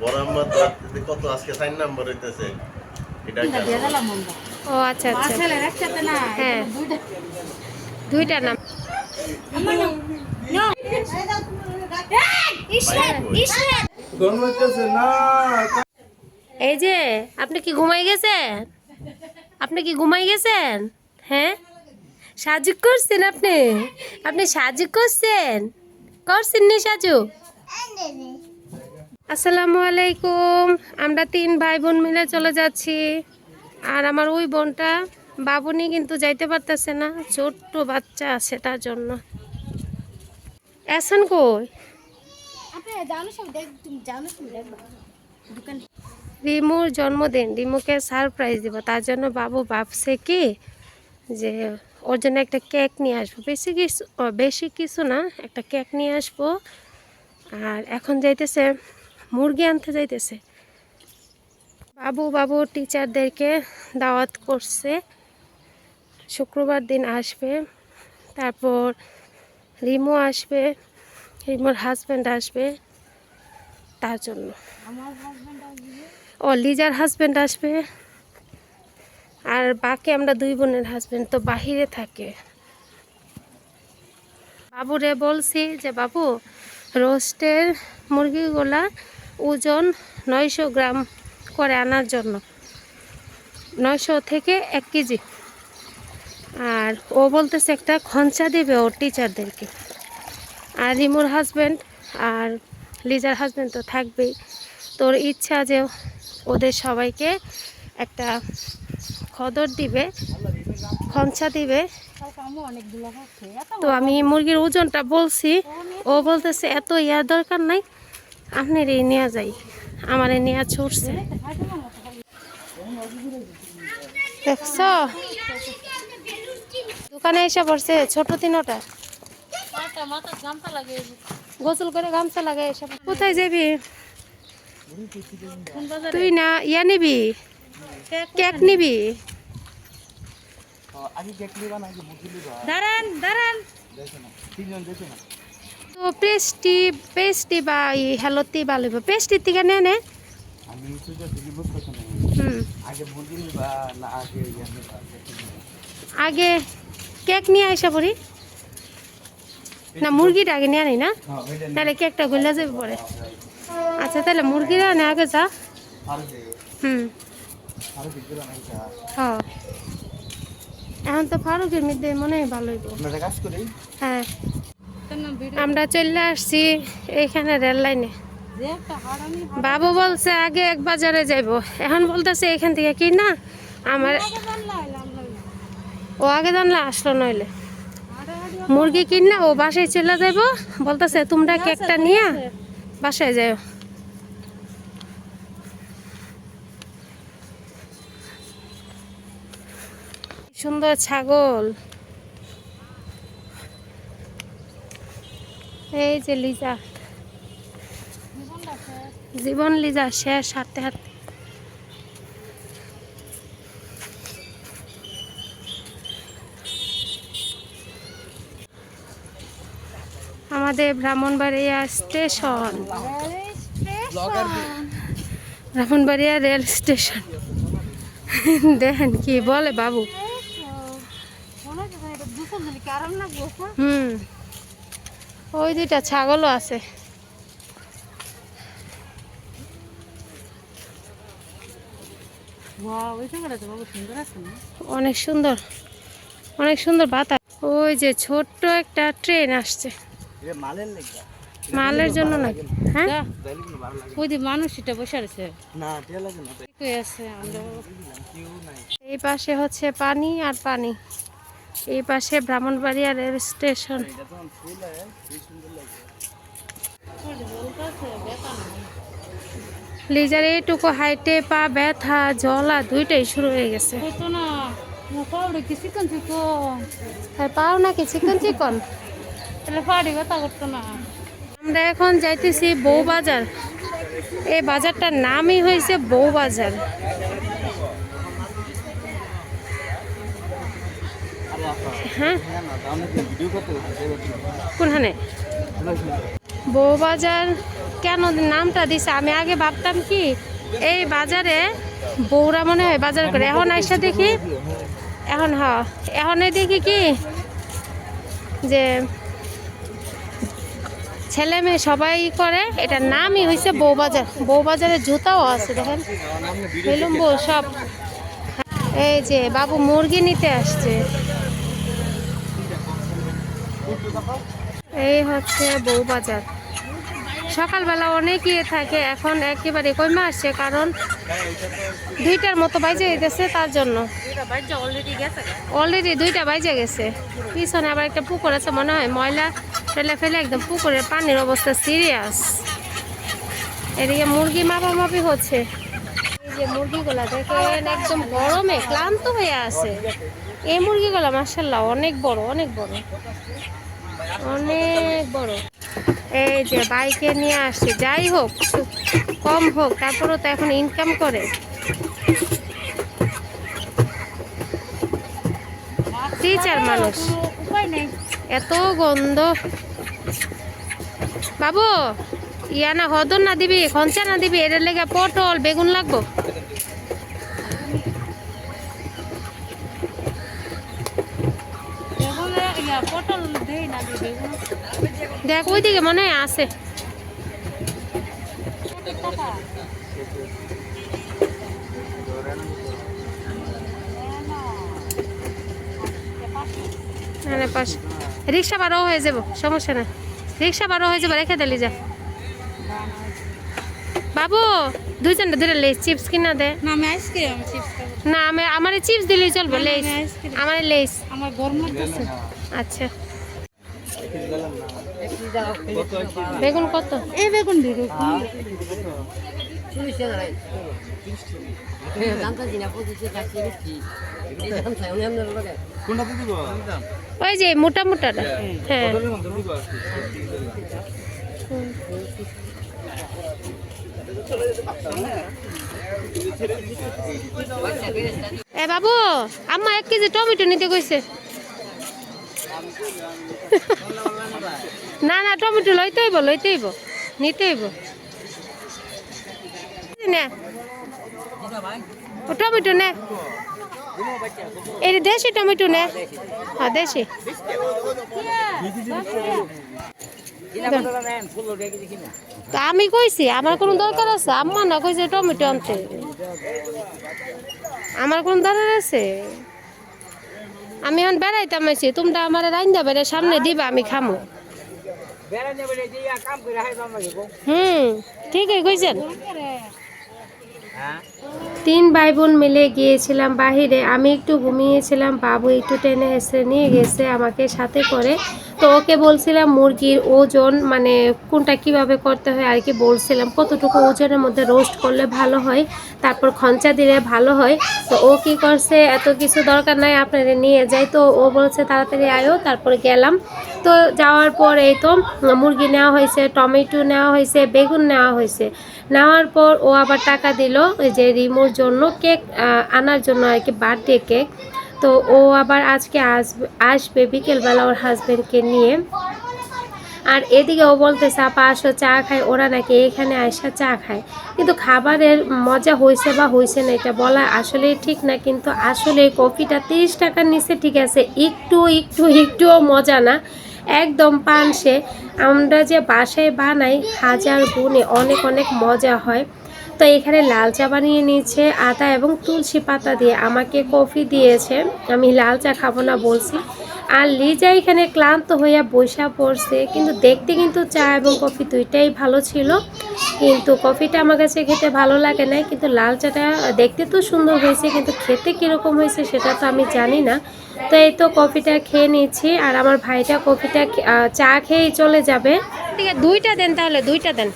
বড় আম্মা তো কত? আজকে সাইন নাম্বার হইতেছে। এটা তিনটা দিয়ে দিলাম আমরা। ও আচ্ছা আচ্ছা। একসাথে না হ্যাঁ। এখানে দুইটা। দুইটা নাম। এই যে আপনি কি ঘুমাই গেছেন? আপনি কি ঘুমাই গেছেন? হ্যাঁ? সাজু করছেন আপনি? আপনি সাজু করছেন? করছেন নি সাজু আসসালামু আলাইকুম। আমরা তিন ভাই বোন মিলে চলে যাচ্ছি। আর আমার ওই বোনটা বাবুনি কিন্তু যাইতে পারতেছে না। ছোট্ট বাচ্চা আছে তার জন্য। এসন কই? আপনি জানো সব দেখ তুমি জানো সব দেখবা দোকান রিমুর জন্মদিন। রিমুকে সারপ্রাইজ দিব। তার জন্য বাবু ভাবছে কি যে ওর জন্য একটা কেক নিয়ে আসব। বেশি কিছু বেশি কিছু না একটা কেক নিয়ে আসব। আর এখন যাইতেছে মুরগি আনতে যাইতেছে। বাবু বাবু টিচারদেরকে দাওয়াত করছে। শুক্রবার দিন আসবে। তারপর রিমো আসবে রিমোর হাজব্যান্ড আসবে তার জন্য। ও লিজার হাজব্যান্ড আসবে। আর বাকি আমরা দুই বোনের হাজব্যান্ড তো বাহিরে থাকে। বাবুরে বলছি যে বাবু রোস্টের মুরগিগুলা ওজন নয়শো গ্রাম করে আনার জন্য। নয়শো থেকে এক কেজি। আর ও বলতেছে একটা খঞ্চা দেবে ওর টিচারদেরকে আর রিমুর হাজব্যান্ড আর লিজার হাজব্যান্ড তো থাকবেই। তোর ইচ্ছা যে ওদের সবাইকে একটা খদর দিবে। খঞ্চা দিবে। তো আমি মুরগির ওজনটা বলছি। ও বলতেছে এত ইয়ার দরকার নাই আপনার এই নেওয়া যাই আমার এই নেওয়া ছুটছে দেখছ? দোকানে এসে পড়ছে ছোট তিনোটা গোসল করে গামছা লাগে এসে কোথায় যাবি? তুই না ইয়া নিবি? কেক নিবি? দাঁড়ান দাঁড়ান। তো পেস্টি পেস্টি বা ই হেলতি বা লইব। পেস্টির থেকে নে নে। আগে ইয়ে? আগে কেক নিয়ে আসা পড়ি। না মুরগিটা আগে নিয়ে আনি না? হ্যাঁ, তাহলে কেকটা গলে যাবে পরে। আচ্ছা তাহলে মুরগিটা আনে আগে যা। হুম। হ্যাঁ। এখন তো ফারুকের মধ্যে মনে হয় ভালো হ্যাঁ। আমরা চলে আসছি এইখানে রেল লাইনে। বাবু বলছে আগে এক বাজারে যাইব। এখন বলতেছে এখান থেকে কি না? আমার ও আগে জানলে আসলো নইলে। মুরগি কিনা ও বাসায় চলে যাইব। বলতেছে তোমরা কেকটা নিয়ে বাসায় যাও সুন্দর ছাগল। এই যে লিজা। জীবন লিজা শেষ হাঁটতে হাঁটতে। আমাদের Brahmanbaria station. Brahmanbaria rail station. দেখেন কি বলে বাবু মনে হচ্ছে এটা দুশো দিলে কি আরাম লাগবে হুম। ওই দুইটা ছাগলও আছে। অনেক সুন্দর অনেক সুন্দর বাতাস। ওই যে ছোট্ট একটা ট্রেন আসছে। মালের জন্য নাকি হ্যাঁ? ওই যে মানুষটা বসে আছে। না টিয়া লাগে না। তাই কই আছে আমরা কেউ নাই। এই পাশে হচ্ছে পানি আর পানি। এই পাশে ব্রাহ্মণবাড়িয়া রেল স্টেশন। হয় লিজার এইটুকু হাইটে পা ব্যথা জলা দুইটাই শুরু হয়ে গেছে। আর পাও নাকি চিকন চিকন? আমরা এখন যাইতেছি বউ বাজার এই বাজারটার নামই হয়েছে বউ বাজার হ্যাঁ। কোনখানে? বউবাজার কেন নামটা দিছে? আমি আগে ভাবতাম কি, এই বাজারে বউরা মনে হয় বাজার করে। এখন আইসা দেখি, এখন হ, এখন দেখি কি, যে ছেলে মেয়ে সবাই করে, এটার নামই হয়েছে বউবাজার। বউবাজারের জুতাও আছে, দেখেন। বেলুম বউ সব। এই যে বাবু মুরগি নিতে আসছে। এই হচ্ছে বউবাজার। সকালবেলা অনেক ইয়ে থাকে এখন একেবারে কমে আসছে কারণ দুইটার মতো বাইজে গেছে তার জন্য। অলরেডি দুইটা বাইজে গেছে। পিছনে আবার একটা পুকুর আছে মনে হয় ময়লা ফেলে ফেলে একদম পুকুরের পানির অবস্থা সিরিয়াস এদিকে মুরগি মাপামাপি হচ্ছে। এই যে মুরগিগুলা দেখেন একদম গরমে ক্লান্ত হয়ে আছে। এই মুরগিগুলা মার্শাল্লাহ অনেক বড় অনেক বড়। অনেক বড়। এই যে বাইকে নিয়ে আসছে, যাই হোক কম হোক, তারপরও তো এখন ইনকাম করে। টিচার মানুষ। এত গন্ধ। বাবু, ইয়া না হদন না দিবি খঞ্চা না দিবি এর লেগে পটল, বেগুন লাগবো বেগুন ইয়া পটল দেই না বেগুন দেখ ওইদিকে মনে হয় আছে। রিক্সা বারো হয়ে যাব সমস্যা না রিক্সা বারো হয়ে যাব রেখে দিলি যা। বাবু দুইজন ধরে লেস চিপস কিনা দে। না আমি আইসক্রিম চিপস না আমি আমার চিপস দিলেই চলবে লেস। আমার লেস। আমার গরম লাগতেছে আচ্ছা। বেগুন কত? এই বেগুন দিদি ওই যে মোটা মোটাটা। হ্যাঁ। এ বাবু আম্মা এক কেজি টমেটো নিতে কইছে। না না, টমেটো লইতে হইব লইতে হইব, নিতে হইব। টমেটো নে। এই দেশি টমেটো নে। হ্যাঁ দেশি। আমি কইছি, আমার কোনো দরকার আছে? আম্মা না কইছে টমেটো আনতে। আমার কোন দরকার আছে? আমি এখন বেড়াইতাম আছি তোমরা আমার রান্দা বেড়ে সামনে দিবা আমি খামো। হুম ঠিকই কইছেন। তিন ভাই বোন মিলে গিয়েছিলাম বাহিরে। আমি একটু ঘুমিয়েছিলাম, বাবু একটু টেনে এসে নিয়ে গেছে আমাকে সাথে করে। তো ওকে বলছিলাম, মুরগির ওজন মানে কোনটা কীভাবে করতে হয়? আর কি বলছিলাম, কতটুকু ওজনের মধ্যে রোস্ট করলে ভালো হয়, তারপর খঞ্চা দিলে ভালো হয়? তো ও কি করছে, এত কিছু দরকার নাই, আপনারা নিয়ে যাই। তো ও বলছে, তাড়াতাড়ি আয়ো, তারপর গেলাম। তো যাওয়ার পর এই তো মুরগি নেওয়া হয়েছে, টমেটো নেওয়া হয়েছে, বেগুন নেওয়া হয়েছে। নেওয়ার পর ও আবার টাকা দিল ওই যে রিমোর জন্য কেক আনার জন্য আর কি বার্থডে কেক তো ও আবার আজকে আসবে আসবে বিকেলবেলা ওর হাজব্যান্ডকে নিয়ে। আর এদিকে ও বলতেছে, আপা, আসো, চা খায় ওরা নাকি এখানে আসা চা খায়। কিন্তু খাবারের মজা হয়েছে বা হয়েছে না এটা বলা আসলে ঠিক না, কিন্তু আসলে কফিটা তিরিশ টাকার নিচে ঠিক আছে। একটু একটু, একটুও মজা না। একদম পানসে আমরা যে বাসায় বানাই হাজার গুণে অনেক অনেক মজা হয়। তো এখানে লাল চা বানিয়ে নিয়েছে, আদা এবং তুলসী পাতা দিয়ে আমাকে কফি দিয়েছে। আমি লাল চা খাব না বলছি। আর লিজা এখানে ক্লান্ত হইয়া বৈশা পড়ছে, কিন্তু দেখতে কিন্তু চা এবং কফি দুইটাই ভালো ছিল। কিন্তু কফিটা আমার কাছে খেতে ভালো লাগে না কিন্তু লাল চাটা দেখতে তো সুন্দর হয়েছে কিন্তু খেতে কীরকম হয়েছে সেটা তো আমি জানি না। তো এই তো কফিটা খেয়ে নিচ্ছি আর আমার ভাইটা কফিটা চা খেয়েই চলে যাবে। ঠিক আছে দুইটা দেন তাহলে দুইটা দেন।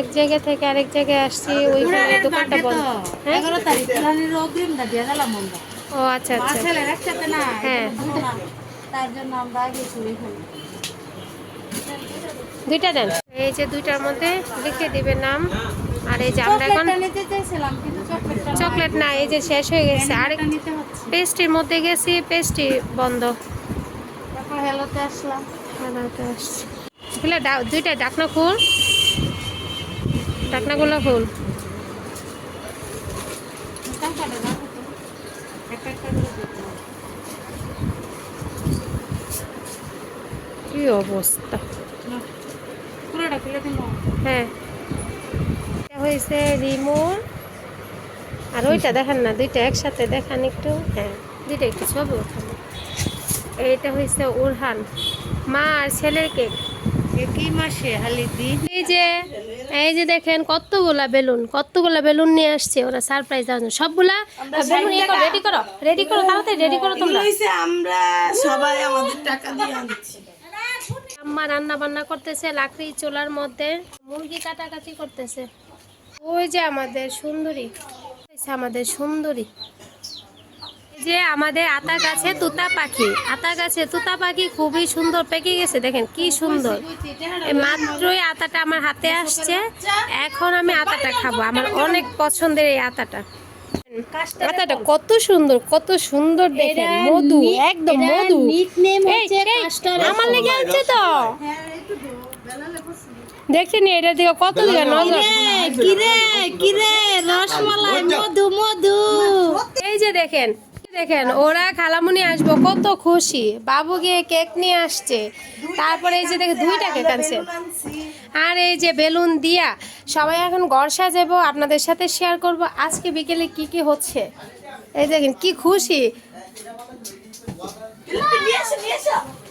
এক জায়গা থেকে আরেক জায়গায় আসছি ওই দোকানটা বন্ধ। হ্যাঁ? এগারো তারিখ রানীর অগ্রিমটা দিয়ে গেলাম আমরা ও আচ্ছা আচ্ছা। ছেলের একসাথে না হ্যাঁ। দুইটা। তার জন্য আমরা আগে শুনে ফেলি। দুইটা দেন। এই যে দুইটার মধ্যে লিখে দিবেন নাম। আর এই যে আমরা এখন চকলেট না এই যে শেষ হয়ে গেছে। নিতে পেস্ট্রির মধ্যে গেছি পেস্ট্রি বন্ধ। হেলোতে আসলাম। আসছি। দুইটা ডাকনা খুল। ডাকনাগুলো টাকাটা একটা একটা করে দিতে হবে। কি অবস্থা? হ্যাঁ। এটা হয়েছে রিমোর। আর ওইটা দেখেন না দুইটা একসাথে দেখান একটু। হ্যাঁ দুইটা একটু ছবি এইটা হয়েছে উরহান মা আর ছেলের কেক। একই মাসে এই যে এই যে দেখেন কতগুলা বেলুন কতগুলা বেলুন নিয়ে আসছে ওরা সারপ্রাইজ দেওয়ার জন্য। সবগুলা বেলুন রেডি করো রেডি করো তাড়াতাড়ি রেডি করো তোমরা। আমরা সবাই আমাদের টাকা দিয়ে আনছি। আম্মা রান্না বান্না করতেছে, লাকড়ি চুলার মধ্যে মুরগি কাটাকাটি করতেছে। ওই যে আমাদের সুন্দরী আমাদের সুন্দরী। যে আমাদের আতা গাছে তুতা পাখি, আতা গাছে তুতা পাখি খুবই সুন্দর, পেকে গেছে, দেখেন কি সুন্দর। মাত্রই আতাটা আমার হাতে আসছে, এখন আমি আতাটা খাব, আমার অনেক পছন্দের এই আতাটা। আতাটা কত সুন্দর কত সুন্দর দেখেন মধু একদম মধু। নিকনেম এই, হচ্ছে এই, কাস্টার আমার লেগে আছে তো। দেখিনি এটা দিকে কত দিকে নজর কিরে কিরে রসমালাই মধু মধু। এই যে দেখেন দেখেন, ওরা খালামুনি আসব, কত খুশি। বাবু গিয়ে কেক নিয়ে আসছে। তারপরে এই যে দেখে দুইটা কেক আনছে। আর এই যে বেলুন দিয়া সবাই এখন ঘর সাজাবো, আপনাদের সাথে শেয়ার করব, আজকে বিকেলে কি কি হচ্ছে। এই দেখেন, কি খুশি।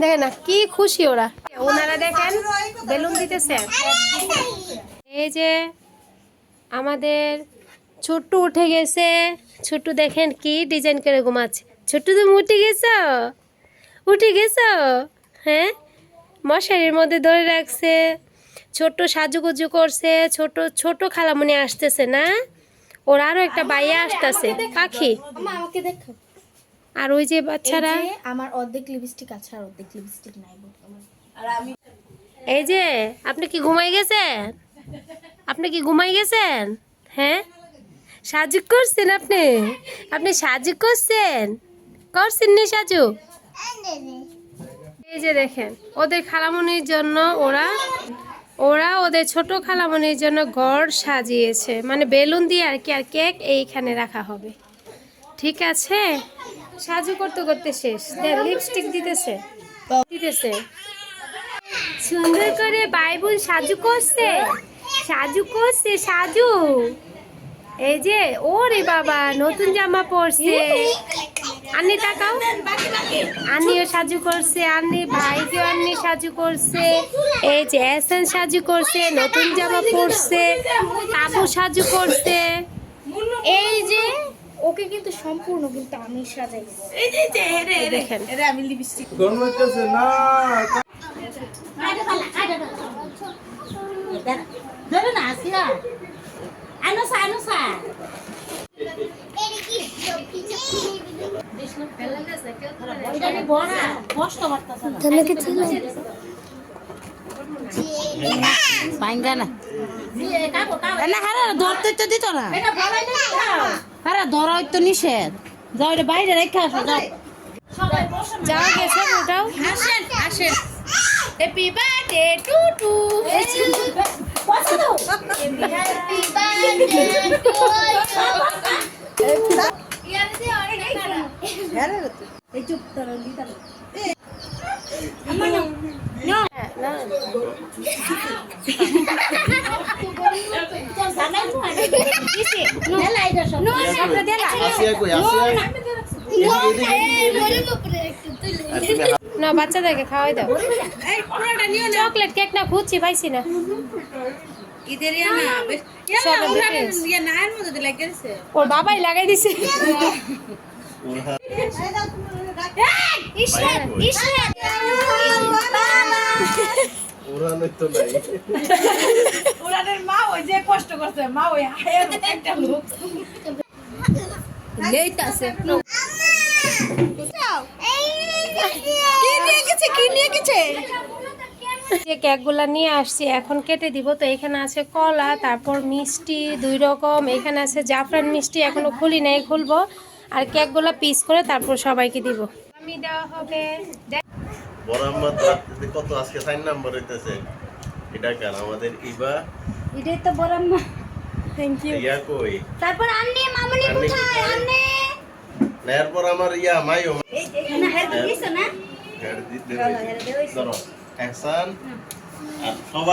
দেখেন না, কি খুশি ওরা। ওনারা দেখেন, বেলুন দিতেছে। এই যে আমাদের ছোট্ট উঠে গেছে। ছোট্ট দেখেন কি ডিজাইন করে ঘুমাচ্ছে। ছোট্ট তুমি উঠে গেছ? উঠে গেছ? হ্যাঁ? মশারির মধ্যে ধরে রাখছে। ছোট্ট সাজুগুজু করছে। ছোট ছোট খালামুনি আসতেছে না? ওর আরও একটা বাইয়া আসতেছে। পাখি। আমাকে দেখো আর ওই যে বাচ্চারা আমার অর্ধেক লিপস্টিক আছে আর অর্ধেক লিপস্টিক নাই বর্তমানে এই যে আপনি কি ঘুমাই গেছেন? আপনি কি ঘুমাই গেছেন? হ্যাঁ? সাজু করছেন আপনি? আপনি সাজু করছেন? করছেন নি সাজু? এই যে দেখেন, ওদের খালামনির জন্য ওরা ওরা ওদের ছোট খালামনির জন্য ঘর সাজিয়েছে। মানে বেলুন দিয়ে আর কি, আর কেক এইখানে রাখা হবে। ঠিক আছে? সাজু করতে করতে শেষ। লিপস্টিক দিতেছে। দিতেছে। সুন্দর করে বাইবুল সাজু করছে। সাজু করছে, সাজু। এই যে ওরে বাবা নতুন জামা পরছে। আন্নি তাকাও। আন্নিও সাজু করছে আন্নি ভাইকেও আন্নি সাজু করছে। এই যে এসেন সাজু করছে নতুন জামা পরছে তাবু সাজু করছে। এই যে ওকে কিন্তু সম্পূর্ণ কিন্তু আমি সাজাইছি দেখেন আমি লিপস্টিক ধরে না আসিয়া আনুসা আনুসা এটা নি কষ্ট করতেছে না পাইঙ্গা না কাকো না হারা ধরতে তো দিত না এটা বলাই না হারা ধরাই তো নিষেধ যাও এটা বাইরে রেখে আসো যাও সবাই গেছে ওটাও আসেন আসেন হ্যাপি বার্থডে টু টু না বাচ্চাদেরকে খাওয়াই দাও। চকলেট কেক না খুঁজছি পাইছি না। ওর বাবাই লাগাই দিছে। তো নাই মা ওই যে কষ্ট করছে মা ওই হায়ার একটা লোক। লেইতাছে। কি নিয়ে গেছে কি নিয়ে গেছে? যে কেকগুলা নিয়ে আসছি এখন কেটে দিব। তো এখানে আছে কলা তারপর মিষ্টি দুই রকম। এখানে আছে জাফরান মিষ্টি এখনও খুলি নাই খুলবো। আর কেকগুলা পিস করে তারপর সবাইকে দিব। আমি দেওয়া হবে। বড় আম্মা তো রাত্রিতে কত? আজকে সাইন নাম্বার হইতেছে। এটা কেন আমাদের ইবা। এটাই তো বড় থ্যাংক ইউ ইয়া কই? তারপর আন্নে মামনি কোথায়? কোথায়? আন্নে। এরপর আমার ইয়া মাইও না হেল্প দিছো না? ধরো। এহসান আর সবাই